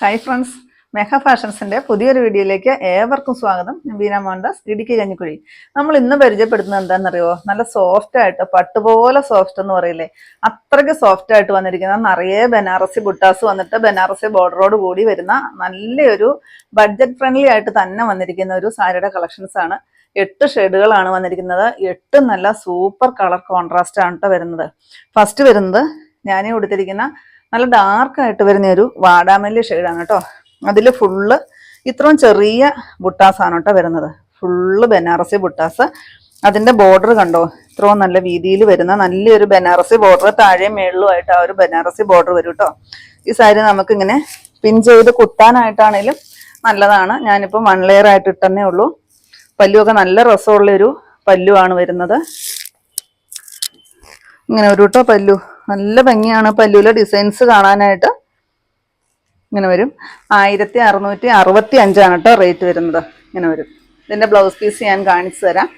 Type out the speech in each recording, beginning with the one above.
Hi friends മെഹ ഫാഷൻസിന്റെ പുതിയൊരു വീഡിയോയിലേക്ക് ഏവർക്കും സ്വാഗതം. ഞാൻ ബീന മോണ്ടാസ് ഇടുക്കി കഞ്ഞിക്കുഴി. നമ്മൾ ഇന്ന് പരിചയപ്പെടുത്തുന്നത് എന്താണെന്നറിയോ? നല്ല സോഫ്റ്റ് ആയിട്ട് പട്ടുപോലെ സോഫ്റ്റ് എന്ന് പറയില്ലേ? അത്രയ്ക്ക് സോഫ്റ്റ് ആയിട്ട് വന്നിരിക്കുന്ന നിറയെ ബനാറസി ബുട്ടാസ് വന്നിട്ട് ബനാറസി ബോർഡറോട് കൂടി വരുന്ന നല്ലൊരു ബഡ്ജറ്റ് ഫ്രണ്ട്ലി ആയിട്ട് തന്നെ വന്നിരിക്കുന്ന ഒരു സാരിയുടെ കളക്ഷൻസ് ആണ്. എട്ട് ഷെയ്ഡുകളാണ് വന്നിരിക്കുന്നത്. എട്ട് നല്ല സൂപ്പർ കളർ കോൺട്രാസ്റ്റ് ആണ് കേട്ടോ വരുന്നത്. ഫസ്റ്റ് വരുന്നത് ഞാൻ കൊടുത്തിരിക്കുന്ന നല്ല ഡാർക്ക് ആയിട്ട് വരുന്ന ഒരു വാടാമല്ലി ഷെയ്ഡാണ് കേട്ടോ. അതിൽ ഫുള്ള് ഇത്രയും ചെറിയ ബുട്ടാസാണ് കേട്ടോ വരുന്നത്. ഫുള്ള് ബനാറസി ബുട്ടാസ്. അതിന്റെ ബോർഡർ കണ്ടോ? ഇത്രയും നല്ല വീതിയിൽ വരുന്ന നല്ലൊരു ബനാറസി ബോർഡർ താഴെയും മേളിലുമായിട്ട് ആ ഒരു ബനാറസി ബോർഡർ വരും കേട്ടോ. ഈ സാരി നമുക്കിങ്ങനെ പിൻ ചെയ്ത് കുത്താനായിട്ടാണേലും നല്ലതാണ്. ഞാനിപ്പോൾ വൺ ലെയർ ആയിട്ട് ഇട്ടെന്നേ ഉള്ളൂ. പല്ലുമൊക്കെ നല്ല രസമുള്ളൊരു പല്ലുവാണ് വരുന്നത്. ഇങ്ങനെ ഒരു കേട്ടോ പല്ലു. നല്ല ഭംഗിയാണ് പല്ലുവിലെ ഡിസൈൻസ് കാണാനായിട്ട്. ഇങ്ങനെ വരും. ആയിരത്തി അറുന്നൂറ്റി അറുപത്തി അഞ്ചാണ് കേട്ടോ റേറ്റ് വരുന്നത്. ഇങ്ങനെ വരും. ഇതിന്റെ ബ്ലൗസ് പീസ് ഞാൻ കാണിച്ചു തരാം.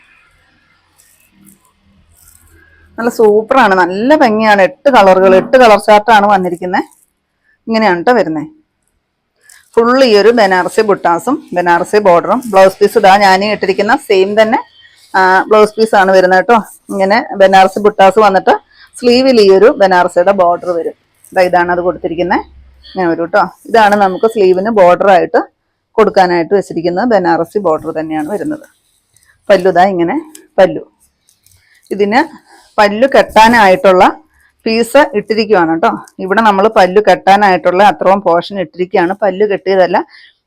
നല്ല സൂപ്പറാണ് നല്ല ഭംഗിയാണ്. എട്ട് കളറുകൾ എട്ട് കളർ ചാർട്ടാണ് വന്നിരിക്കുന്നത് ഇങ്ങനെയാണ് കേട്ടോ വരുന്നത് ഫുള്ള് ഈ ഒരു ബനാറസി ബുട്ടാസും ബനാറസി ബോർഡറും. ബ്ലൗസ് പീസ് ഇതാ ഞാൻ ഇട്ടിരിക്കുന്ന സെയിം തന്നെ ബ്ലൗസ് പീസാണ് വരുന്നത് കേട്ടോ ഇങ്ങനെ ബനാറസി ബുട്ടാസ് വന്നിട്ട് സ്ലീവിൽ ഈ ഒരു ബനാറസിയുടെ ബോർഡർ വരും. ഇതാണ് അത് കൊടുത്തിരിക്കുന്നത് ഇങ്ങനെ വരും കേട്ടോ ഇതാണ് നമുക്ക് സ്ലീവിന് ബോർഡർ ആയിട്ട് കൊടുക്കാനായിട്ട് വെച്ചിരിക്കുന്നത് ബനാറസി ബോർഡർ തന്നെയാണ് വരുന്നത്. പല്ലുതാ ഇങ്ങനെ പല്ലു. ഇതിന് പല്ലു കെട്ടാനായിട്ടുള്ള പീസ് ഇട്ടിരിക്കുവാണ് കേട്ടോ ഇവിടെ നമ്മൾ പല്ലു കെട്ടാനായിട്ടുള്ള അത്രയും പോർഷൻ ഇട്ടിരിക്കുകയാണ്. പല്ലു കെട്ടിയതല്ല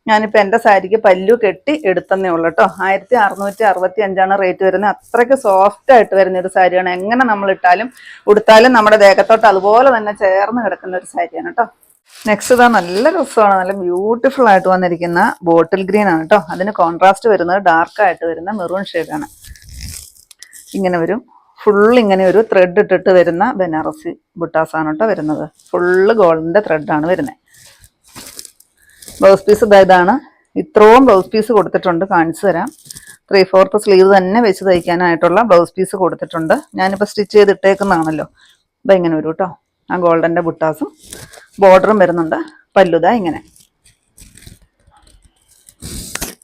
ഞാനിപ്പോൾ എന്റെ സാരിക്ക് പല്ലു കെട്ടി എടുത്തന്നേ ഉള്ളൂ കേട്ടോ ആയിരത്തി അറുന്നൂറ്റി അറുപത്തി അഞ്ചാണ് റേറ്റ് വരുന്നത്. അത്രയ്ക്ക് സോഫ്റ്റ് ആയിട്ട് വരുന്ന ഒരു സാരിയാണ്. എങ്ങനെ നമ്മൾ ഇട്ടാലും ഉടുത്താലും നമ്മുടെ ദേഹത്തോട്ട് അതുപോലെ തന്നെ ചേർന്ന് കിടക്കുന്ന ഒരു സാരിയാണ് കേട്ടോ നെക്സ്റ്റ് ഇതാ നല്ല രസമാണ്. നല്ല ബ്യൂട്ടിഫുൾ ആയിട്ട് വന്നിരിക്കുന്ന ബോട്ടിൽ ഗ്രീൻ ആണ് കേട്ടോ അതിന് കോൺട്രാസ്റ്റ് വരുന്നത് ഡാർക്ക് ആയിട്ട് വരുന്ന മെറൂൺ ഷെയ്ഡാണ് ഇങ്ങനെ വരും. ഫുൾ ഇങ്ങനെ ഒരു ത്രെഡ് ഇട്ടിട്ട് വരുന്ന ബനാറസി ബുട്ടാസാണ് കേട്ടോ വരുന്നത്. ഫുള്ള് ഗോൾഡിന്റെ ത്രെഡാണ് വരുന്നത് ബ്ലൗസ് പീസ് ഇതാ ഇതാണ്. ഇത്രയും ബ്ലൗസ് പീസ് കൊടുത്തിട്ടുണ്ട് കാണിച്ചു തരാം. ത്രീ ഫോർത്ത് സ്ലീവ് തന്നെ വെച്ച് തയ്ക്കാനായിട്ടുള്ള ബ്ലൗസ് പീസ് കൊടുത്തിട്ടുണ്ട്. ഞാനിപ്പോൾ സ്റ്റിച്ച് ചെയ്ത് ഇട്ടേക്കുന്നതാണല്ലോ ഇതാ ഇങ്ങനെ വരും കേട്ടോ ആ ഗോൾഡന്റെ ബുട്ടാസും. ബോർഡറും വരുന്നുണ്ട്. പല്ലുത ഇങ്ങനെ.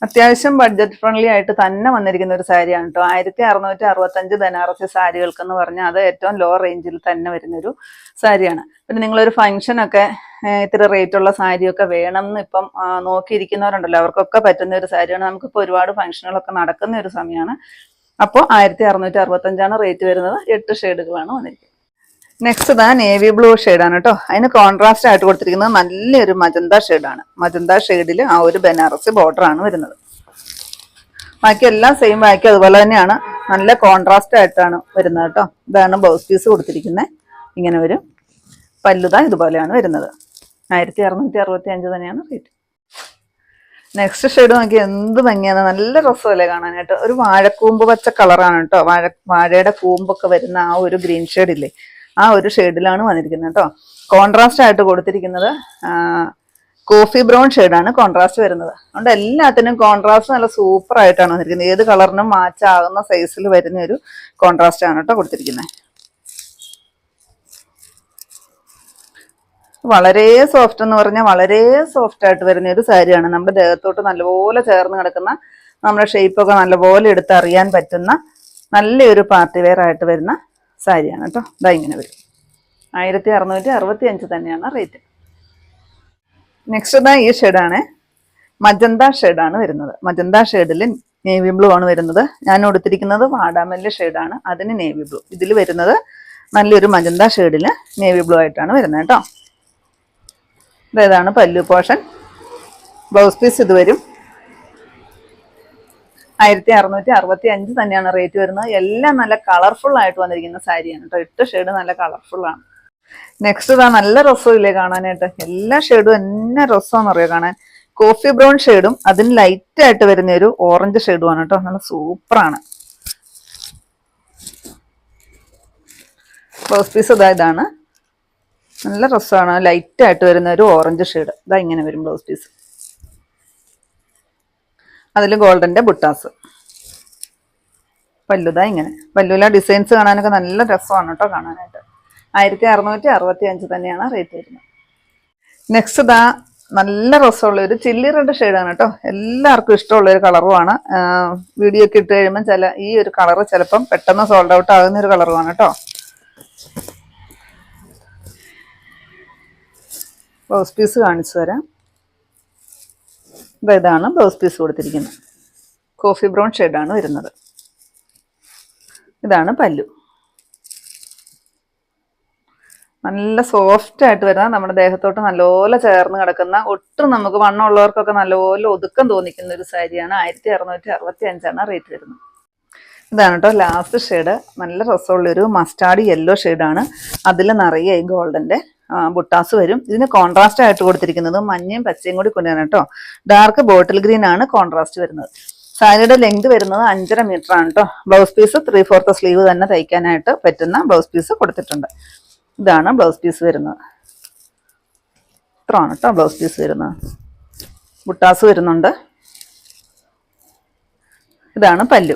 അത്യാവശ്യം ബഡ്ജറ്റ് ഫ്രണ്ട്ലി ആയിട്ട് തന്നെ വന്നിരിക്കുന്ന ഒരു സാരിയാണ് കേട്ടോ ആയിരത്തി അറുന്നൂറ്റി അറുപത്തഞ്ച് ബനാറസി സാരികൾക്ക് എന്ന് പറഞ്ഞാൽ അത് ഏറ്റവും ലോ റേഞ്ചിൽ തന്നെ വരുന്നൊരു സാരിയാണ്. പിന്നെ നിങ്ങളൊരു ഫംഗ്ഷനൊക്കെ ഇത്തിരി റേറ്റ് ഉള്ള സാരിയൊക്കെ വേണം എന്ന് ഇപ്പം നോക്കിയിരിക്കുന്നവരുണ്ടല്ലോ. അവർക്കൊക്കെ പറ്റുന്ന ഒരു സാരിയാണ്. നമുക്കിപ്പോൾ ഒരുപാട് ഫംഗ്ഷനുകളൊക്കെ നടക്കുന്ന ഒരു സമയമാണ് അപ്പോൾ ആയിരത്തി അറുന്നൂറ്റി അറുപത്തഞ്ചാണ് റേറ്റ് വരുന്നത്. എട്ട് ഷെയ്ഡുകളാണ് വന്നിരിക്കുന്നത്. നെക്സ്റ്റ് ഇതാ നേവി ബ്ലൂ ഷെയ്ഡാണ് കേട്ടോ അതിന് കോൺട്രാസ്റ്റ് ആയിട്ട് കൊടുത്തിരിക്കുന്നത് നല്ലൊരു മജന്ത ഷെയ്ഡാണ് മജന്ത ഷെയ്ഡിൽ ആ ഒരു ബനാറസ് ബോർഡർ ആണ് വരുന്നത്. ബാക്കി എല്ലാം സെയിം ബാക്കി അതുപോലെ തന്നെയാണ്. നല്ല കോൺട്രാസ്റ്റ് ആയിട്ടാണ് വരുന്നത് കേട്ടോ ഇതാണ് ബ്ലൗസ് പീസ് കൊടുത്തിരിക്കുന്നത് ഇങ്ങനെ ഒരു പല്ലുത ഇതുപോലെയാണ് വരുന്നത്. ആയിരത്തി അറുന്നൂറ്റി അറുപത്തി അഞ്ച് തന്നെയാണ് റേറ്റ് നെക്സ്റ്റ് ഷെയ്ഡ് നോക്കി എന്ത് ഭംഗിയാണ്. നല്ല രസമല്ലേ കാണാനായിട്ട്. ഒരു വാഴക്കൂമ്പ് പച്ച കളറാണ് കേട്ടോ വാഴ വാഴയുടെ കൂമ്പൊക്കെ വരുന്ന ആ ഒരു ഗ്രീൻ ഷെയ്ഡ് ഇല്ലേ? ആ ഒരു ഷെയ്ഡിലാണ് വന്നിരിക്കുന്നത് കേട്ടോ. കോൺട്രാസ്റ്റ് ആയിട്ട് കൊടുത്തിരിക്കുന്നത് കോഫി ബ്രൗൺ ഷെയ്ഡാണ് കോൺട്രാസ്റ്റ് വരുന്നത്. അതുകൊണ്ട് എല്ലാത്തിനും കോൺട്രാസ്റ്റ് നല്ല സൂപ്പർ ആയിട്ടാണ് വന്നിരിക്കുന്നത്. ഏത് കളറിനും മാച്ച് ആകുന്ന സൈസിൽ വരുന്ന ഒരു കോൺട്രാസ്റ്റ് ആണ് കേട്ടോ കൊടുത്തിരിക്കുന്നത്. വളരെ സോഫ്റ്റ് എന്ന് പറഞ്ഞാൽ വളരെ സോഫ്റ്റ് ആയിട്ട് വരുന്ന ഒരു സാരിയാണ്. നമ്മുടെ ദേഹത്തോട്ട് നല്ലപോലെ ചേർന്ന് കിടക്കുന്ന നമ്മുടെ ഷേപ്പൊക്കെ നല്ലപോലെ എടുത്ത് അറിയാൻ പറ്റുന്ന നല്ലൊരു പാർട്ടി വെയർ ആയിട്ട് വരുന്ന സാരിയാണ് കേട്ടോ. ഇതാ ഇങ്ങനെ വരും. ആയിരത്തി അറുന്നൂറ്റി അറുപത്തി അഞ്ച് തന്നെയാണ് റേറ്റ് നെക്സ്റ്റ് ഇതാ ഈ ഷെയ്ഡാണ് മജന്ത ഷെയ്ഡാണ് വരുന്നത്. മജന്ത ഷെയ്ഡിൽ നേവി ബ്ലൂ ആണ് വരുന്നത്. ഞാൻ കൊടുത്തിരിക്കുന്നത് വാടാമല്ലി ഷെയ്ഡാണ് അതിന് നേവി ബ്ലൂ ഇതിൽ വരുന്നത് നല്ലൊരു മജന്ത ഷെയ്ഡിൽ നേവി ബ്ലൂ ആയിട്ടാണ് വരുന്നത് കേട്ടോ. ഇതാണ് പല്ലു പോർഷൻ ബ്ലൗസ് പീസ് ഇത് വരും. ആയിരത്തി അറുന്നൂറ്റി അറുപത്തി അഞ്ച് തന്നെയാണ് റേറ്റ് വരുന്നത്. എല്ലാം നല്ല കളർഫുൾ ആയിട്ട് വന്നിരിക്കുന്ന സാരിയാണ് കേട്ടോ എട്ട് ഷെയ്ഡ് നല്ല കളർഫുൾ ആണ്. നെക്സ്റ്റ് ഇതാ നല്ല രസമില്ലേ കാണാനായിട്ട്. എല്ലാ ഷെയ്ഡും എന്നെ രസമാണെന്ന് അറിയാം കാണാൻ കോഫി ബ്രൗൺ ഷെയ്ഡും അതിന് ലൈറ്റ് ആയിട്ട് വരുന്ന ഒരു ഓറഞ്ച് ഷെയ്ഡുമാണ് കേട്ടോ നല്ല സൂപ്പറാണ് ബ്ലൗസ് പീസ് ഇതാ ഇതാണ്. നല്ല രസമാണ് ലൈറ്റ് ആയിട്ട് വരുന്ന ഒരു ഓറഞ്ച് ഷെയ്ഡ് ഇതാ ഇങ്ങനെ വരും ബ്ലൗസ് പീസ് അതിൽ ഗോൾഡന്റെ ബുട്ടാസ്. പല്ലുതാ ഇങ്ങനെ. പല്ലുല ഡിസൈൻസ് കാണാനൊക്കെ നല്ല രസമാണ് കേട്ടോ കാണാനായിട്ട്. ആയിരത്തി അറുന്നൂറ്റി അറുപത്തി അഞ്ച് തന്നെയാണ് റേറ്റ് വരുന്നത്. നെക്സ്റ്റ് ഇതാ നല്ല രസമുള്ള ഒരു ചില്ലി റെഡ് ഷെയ്ഡാണ് കേട്ടോ. എല്ലാവർക്കും ഇഷ്ടമുള്ള ഒരു കളറുമാണ്. വീഡിയോ ഒക്കെ ഇട്ട് കഴിയുമ്പോൾ ചില ഈ ഒരു കളറ് ചിലപ്പം പെട്ടെന്ന് സോൾഡ് ഔട്ട് ആകുന്ന ഒരു കളറുമാണ് കേട്ടോ. ബ്ലൗസ് പീസ് കാണിച്ചു തരാം. ദാ ഇതാണ് ബ്ലൗസ് പീസ് കൊടുത്തിരിക്കുന്നത്. കോഫി ബ്രൗൺ ഷെയ്ഡാണ് വരുന്നത്. ഇതാണ് പല്ലു. നല്ല സോഫ്റ്റ് ആയിട്ട് വരുന്ന നമ്മുടെ ദേഹത്തോട്ട് നല്ലപോലെ ചേർന്ന് കിടക്കുന്ന ഒട്ടും നമുക്ക് വണ്ണമുള്ളവർക്കൊക്കെ നല്ലപോലെ ഒതുക്കം തോന്നിക്കുന്ന ഒരു സാരിയാണ് ആയിരത്തി അറുന്നൂറ്റി അറുപത്തി അഞ്ചാണ് റേറ്റ് വരുന്നത്. ഇതാണ് കേട്ടോ ലാസ്റ്റ് ഷെയ്ഡ് നല്ല രസമുള്ളൊരു മസ്റ്റാർഡ് യെല്ലോ ഷെയ്ഡാണ് അതിൽ നിറയെ ഗോൾഡന്റെ ബുട്ടാസ് വരും. ഇതിന് കോൺട്രാസ്റ്റ് ആയിട്ട് കൊടുത്തിരിക്കുന്നത് മഞ്ഞയും പച്ചയും കൂടി കൊണ്ടുവരാൻ കേട്ടോ. ഡാർക്ക് ബോട്ടിൽ ഗ്രീൻ ആണ് കോൺട്രാസ്റ്റ് വരുന്നത്. സാരിയുടെ ലെങ്ത് വരുന്നത് അഞ്ചര മീറ്റർ ആണ് കേട്ടോ. Blouse piece three fourth sleeve തന്നെ തയ്ക്കാനായിട്ട് പറ്റുന്ന ബ്ലൗസ് പീസ് കൊടുത്തിട്ടുണ്ട്. ഇതാണ് ബ്ലൗസ് പീസ് വരുന്നത്. ഇത്രയാണ് കേട്ടോ ബ്ലൗസ് പീസ് വരുന്നത്. ബുട്ടാസ് വരുന്നുണ്ട്. ഇതാണ് പല്ലു.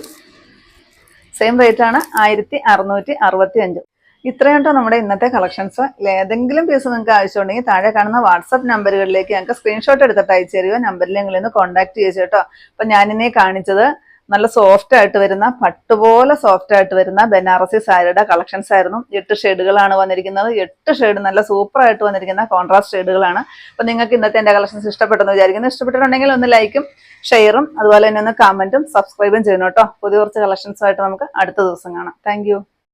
സെയിം റേറ്റ് ആണ് ആയിരത്തി അറുന്നൂറ്റി അറുപത്തി അഞ്ച് ഇത്രയും കേട്ടോ നമ്മുടെ ഇന്നത്തെ കളക്ഷൻസ് ഏതെങ്കിലും പീസ് നിങ്ങൾക്ക് ആവശ്യമുണ്ടെങ്കിൽ താഴെ കാണുന്ന വാട്സപ്പ് നമ്പറുകളിലേക്ക് ഞങ്ങൾക്ക് സ്ക്രീൻഷോട്ട് എടുത്തിട്ട് അയച്ചു തരുമോ നമ്പറിൽ ഞങ്ങൾ ഇന്ന് കോൺടാക്ട് ചെയ്തു കേട്ടോ. അപ്പൊ ഞാനിന്നെ കാണിച്ചത് നല്ല സോഫ്റ്റ് ആയിട്ട് വരുന്ന പട്ടുപോലെ സോഫ്റ്റ് ആയിട്ട് വരുന്ന ബനാറസി സാരിയുടെ കളക്ഷൻസ് ആയിരുന്നു. എട്ട് ഷെയ്ഡുകളാണ് വന്നിരിക്കുന്നത്. എട്ട് ഷെയ്ഡ് നല്ല സൂപ്പർ ആയിട്ട് വന്നിരിക്കുന്ന കോൺട്രാസ്റ്റ് ഷെയ്ഡുകളാണ് അപ്പൊ നിങ്ങൾക്ക് ഇന്നത്തെ എന്റെ കളക്ഷൻസ് ഇഷ്ടപ്പെട്ടെന്ന് വിചാരിക്കുന്നു. ഇഷ്ടപ്പെട്ടിട്ടുണ്ടെങ്കിൽ ഒന്ന് ലൈക്കും ഷെയറും അതുപോലെ തന്നെ ഒന്ന് കമന്റും സബ്സ്ക്രൈബും ചെയ്യണം കേട്ടോ. പുതിയ കുറച്ച് കളക്ഷൻസ് ആയിട്ട് നമുക്ക് അടുത്ത ദിവസം കാണാം. താങ്ക്